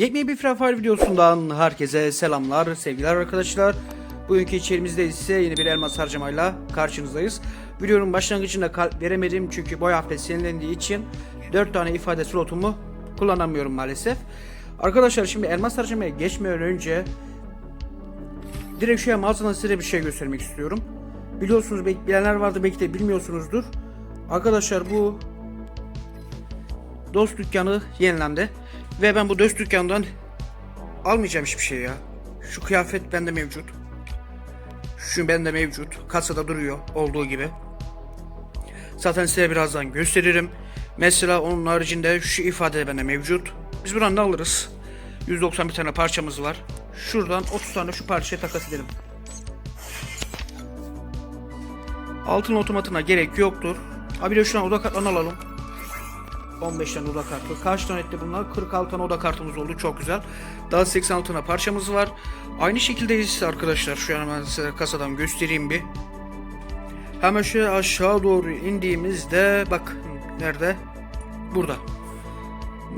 Yepyeni bir Free Fire videosundan herkese selamlar, sevgiler arkadaşlar. Bugünkü içerimizde ise yeni bir elmas harcamayla karşınızdayız. Videonun başlangıcında kalp veremedim çünkü boy hafta yenilendiği için 4 tane ifade slotumu kullanamıyorum maalesef. Arkadaşlar şimdi elmas harcamaya geçmeden önce direkt şöyle mağazadan size bir şey göstermek istiyorum. Biliyorsunuz belki bilenler vardı belki de bilmiyorsunuzdur. Arkadaşlar bu Dost dükkanı yenilendi. Ve ben bu dost dükkanından almayacağım hiçbir şey ya. Şu kıyafet bende mevcut. Şu bende mevcut. Kasada duruyor olduğu gibi. Zaten size birazdan gösteririm. Mesela onun haricinde şu ifade bende mevcut. Biz buradan ne alırız? 191 tane parçamız var. Şuradan 30 tane şu parçaya takas edelim. Altın otomatına gerek yoktur. Abi de şuradan oda kartlarını alalım. 15 tane oda kartı. Kaç tane etti bunlar? 46 tane oda kartımız oldu. Çok güzel. Daha 86 tane parçamız var. Aynı şekilde ise arkadaşlar şu an ben size kasadan göstereyim bir. Hemen şöyle aşağı doğru indiğimizde bak nerede? Burada.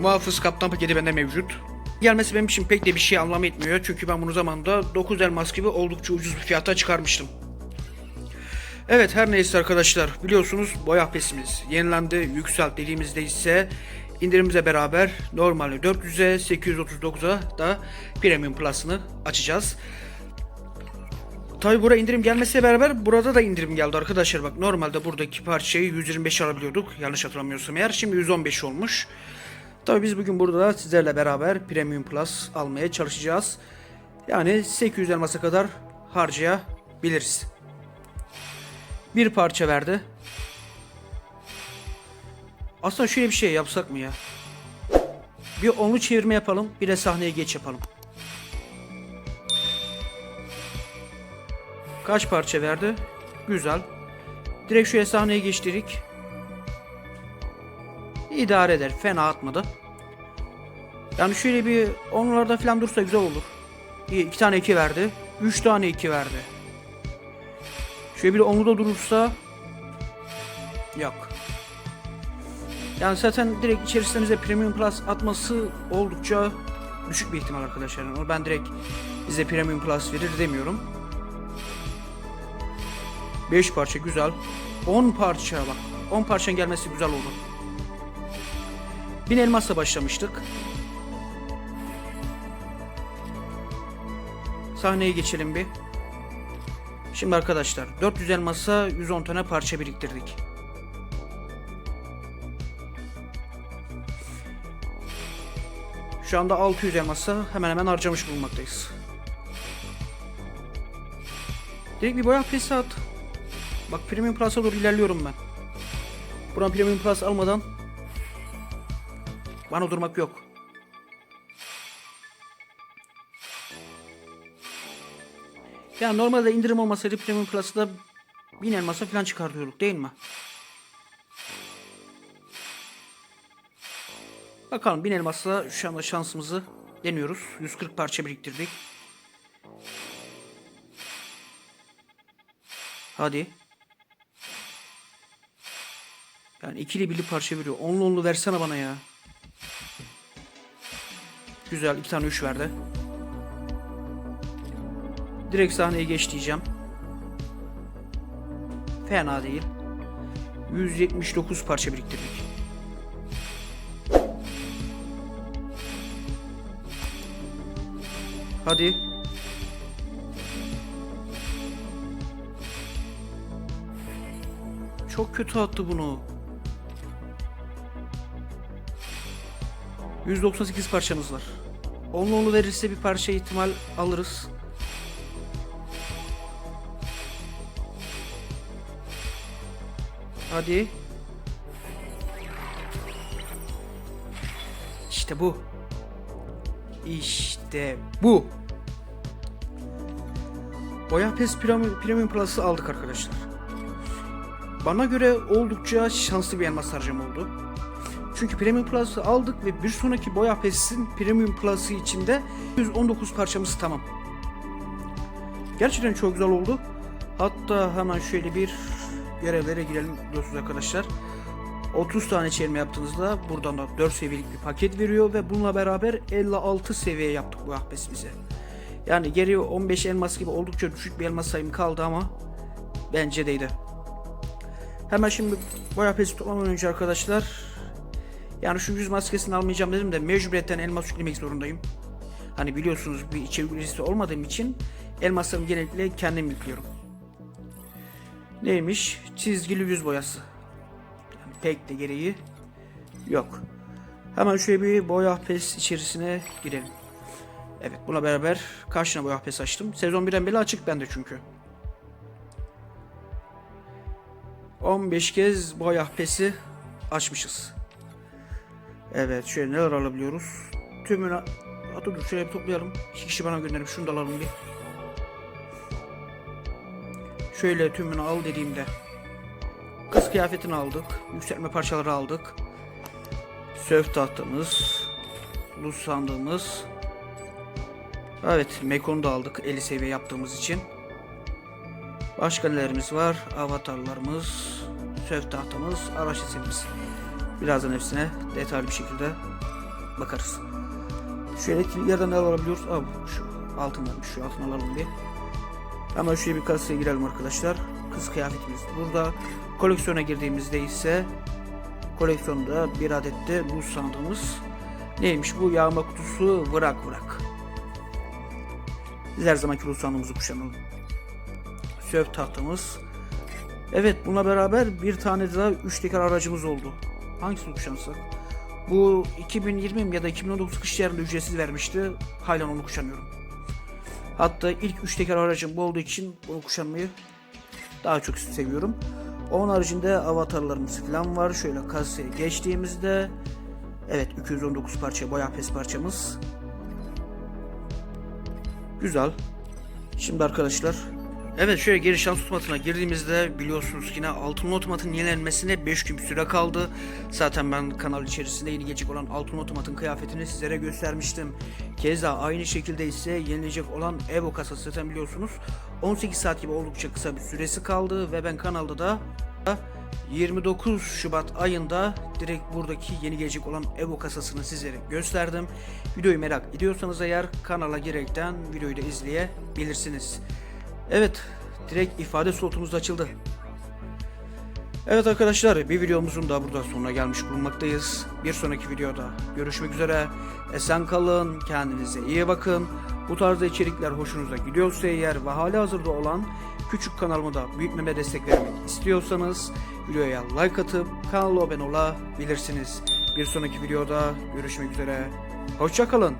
Muhafız kaptan paketi bende mevcut. Gelmesi benim için pek de bir şey anlam etmiyor. Çünkü ben bunu zamanında 9 elmas gibi oldukça ucuz bir fiyata çıkarmıştım. Evet her neyse arkadaşlar biliyorsunuz boya pesimiz yenilendi yükselt dediğimizde ise indirimimize beraber normalde 400'e 839'a da premium plus'ını açacağız. Tabi buraya indirim gelmesiyle beraber burada da indirim geldi arkadaşlar bak normalde buradaki parçayı 125 alabiliyorduk yanlış hatırlamıyorsam eğer şimdi 115 olmuş. Tabi biz bugün burada da sizlerle beraber premium plus almaya çalışacağız. Yani 800 elmasa kadar harcayabiliriz. Bir parça verdi. Aslında şöyle bir şey yapsak mı ya? Bir onlu çevirme yapalım, bir de sahneye geç yapalım. Kaç parça verdi? Güzel. Direkt şöyle sahneye geçtirik. İdare eder, fena atmadı. Yani şöyle bir onlarda falan dursa güzel olur. İyi, iki tane iki verdi. Üç tane iki verdi. Şöyle bir onlu da durursa yok. Yani zaten direkt içerisinde bize Premium Plus atması oldukça düşük bir ihtimal arkadaşlar. Yani ben direkt bize Premium Plus verir demiyorum. 5 parça güzel. 10 parça bak. 10 parçanın gelmesi güzel oldu. 1000 elmasla başlamıştık. Sahneye geçelim bir. Şimdi arkadaşlar 400 elmasa 110 tane parça biriktirdik. Şu anda 600 elmasa hemen hemen harcamış bulunmaktayız. Direkt bir boya presi at. Bak Premium Plus'a doğru ilerliyorum ben. Buradan Premium Plus almadan bana durmak yok. Yani normalde indirim olmasaydı Premium Plus'da 1000 elmasa falan çıkartıyorduk değil mi? Bakalım 1000 elmasla şu anda şansımızı deniyoruz. 140 parça biriktirdik. Hadi. Yani ikili birli parça veriyor. Onlu onlu versene bana ya. Güzel. iki tane üç verdi. Direkt sahneye geç diyeceğim. Fena değil. 179 parça biriktirdik. Hadi. Çok kötü attı bunu. 198 parçamız var. Onlu onu verirse bir parça ihtimal alırız. Hadi. İşte bu. İşte bu. Boya Pes Premium, Plus'ı aldık arkadaşlar. Bana göre oldukça şanslı bir elmas harcama oldu. Çünkü Premium Plus'ı aldık ve bir sonraki Boya Pes'in Premium Plus'ı içinde 119 parçamız tamam. Gerçekten çok güzel oldu. Hatta hemen şöyle bir görevlere girelim diyorsunuz arkadaşlar. 30 tane çevirme yaptığınızda buradan da 4 seviyelik bir paket veriyor ve bununla beraber 56 seviye yaptık bu ahbes bize. Yani geriye 15 elmas gibi oldukça düşük bir elmas sayım kaldı ama bence değdi. Hemen şimdi bu ahbesi toplamadan önce arkadaşlar yani şu yüz maskesini almayacağım dedim de mecburiyetten elmas yüklemek zorundayım. Hani biliyorsunuz bir içerik üreticisi olmadığım için elmaslarımı genellikle kendim yüklüyorum. Neymiş? Çizgili yüz boyası. Yani pek de gereği yok. Hemen şöyle bir boya pes içerisine girelim. Evet buna beraber karşına boya pes açtım. Sezon 1'den beri açık bende çünkü. 15 kez boya pesi açmışız. Evet şöyle neler alabiliyoruz. Tümünü Hatta dur şöyle bir toplayalım. İki kişi bana gönderip şunu da alalım bir. Şöyle tümünü al dediğimde kız kıyafetini aldık. Yükseltme parçaları aldık. Söv tahtamız. Luz sandığımız. Evet Mekon'u da aldık 50 seviye yaptığımız için. Başka nelerimiz var? Avatarlarımız, söv tahtamız, araç isimimiz. Birazdan hepsine detaylı bir şekilde bakarız. Şöyle yerden ne alabiliyoruz? Abi şu altınlarmış şu altın alalım bir. Hemen şöyle bir kasaya girelim arkadaşlar. Kız kıyafetimiz burada. Koleksiyona girdiğimizde ise koleksiyonda bir adet de buz sandığımız. Neymiş bu? Yağma kutusu vırak vırak. Biz her zamanki buz sandığımızı kuşanalım. Söv tahtamız. Evet buna beraber bir tane daha 3 teker aracımız oldu. Hangisini kuşansak? Bu 2020 ya da 2019 kış yarında ücretsiz vermişti. Hala onu kuşanıyorum. Hatta ilk 3 teker aracım bu olduğu için bunu kuşanmayı daha çok seviyorum. Onun haricinde avatarlarımız falan var. Şöyle kasaya geçtiğimizde evet 219 parça boya pes parçamız. Güzel. Şimdi arkadaşlar Evet şöyle geri şans otomatına girdiğimizde biliyorsunuz ki yine altın otomatın yenilenmesine 5 gün süre kaldı. Zaten ben kanal içerisinde yeni gelecek olan altın otomatın kıyafetini sizlere göstermiştim. Keza aynı şekilde ise yenilecek olan Evo kasası zaten biliyorsunuz 18 saat gibi oldukça kısa bir süresi kaldı ve ben kanalda da 29 Şubat ayında direkt buradaki yeni gelecek olan Evo kasasını sizlere gösterdim. Videoyu merak ediyorsanız eğer kanala girerekten videoyu da izleyebilirsiniz. Evet, direkt ifade slotumuz açıldı. Evet arkadaşlar, bir videomuzun da burada sonuna gelmiş bulunmaktayız. Bir sonraki videoda görüşmek üzere. Esen kalın, kendinize iyi bakın. Bu tarzda içerikler hoşunuza gidiyorsa eğer ve hali hazırda olan küçük kanalımı da büyütmeme destek vermek istiyorsanız videoya like atıp kanala abone olabilirsiniz. Bir sonraki videoda görüşmek üzere. Hoşçakalın.